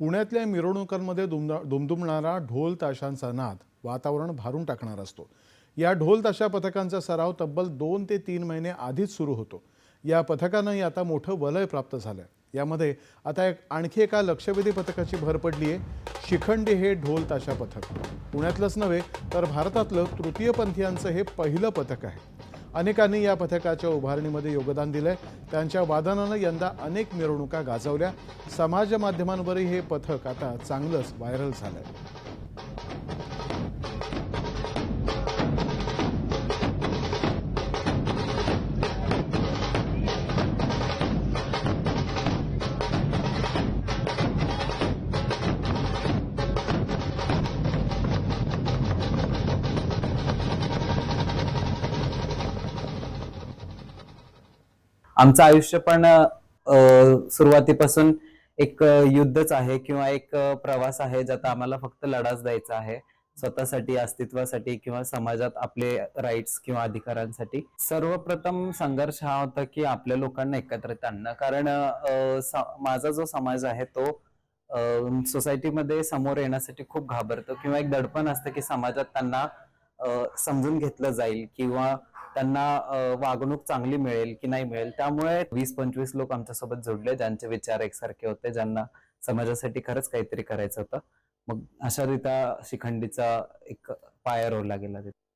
पुण्यातल्या मिरवणुकांमध्ये दुमदा दुमदुमणारा ढोल ताशांचा नाद वातावरण भारून टाकणार असतो. या ढोल ताशा पथकांचा सराव तब्बल दोन ते तीन महिने आधीच सुरू होतो. या पथकानंही आता मोठं वलय प्राप्त झालंय. यामध्ये आता एक आणखी एका लक्षवेधी पथकाची भर पडली आहे शिखंडी हे ढोल ताशा पथक. पुण्यातलंच नव्हे तर भारतातलं तृतीयपंथीयांचं हे पहिलं पथक आहे. अनेकांनी या पथकाच्या उभारणीमध्ये योगदान दिलंय. त्यांच्या वादनानं यंदा अनेक मिरवणुका गाजवल्या. समाज माध्यमांवरही हे पथक आता चांगलंच व्हायरल झालंय. आमचं आयुष्य पण सुरुवातीपासून एक युद्धच आहे किंवा एक प्रवास आहे ज्यात आम्हाला फक्त लढाच द्यायचा आहे. स्वतःसाठी अस्तित्वासाठी किंवा समाजात आपले राईट्स किंवा अधिकारांसाठी. सर्वप्रथम संघर्ष हा होता की आपल्या लोकांना एकत्रित आणणं. कारण स- माझा जो समाज आहे तो सोसायटीमध्ये समोर येण्यासाठी खूप घाबरतो किंवा एक दडपण असतं की समाजात त्यांना समजून घेतलं जाईल किंवा त्यांना वागणूक चांगली मिळेल की नाही मिळेल त्यामुळे वीस पंचवीस लोक आमच्यासोबत जोडले ज्यांचे विचार एकसारखे होते ज्यांना समाजासाठी खरंच काहीतरी करायचं होतं. मग अशा रीत्या शिखंडीचा एक पाया रोवला गेला तिथे.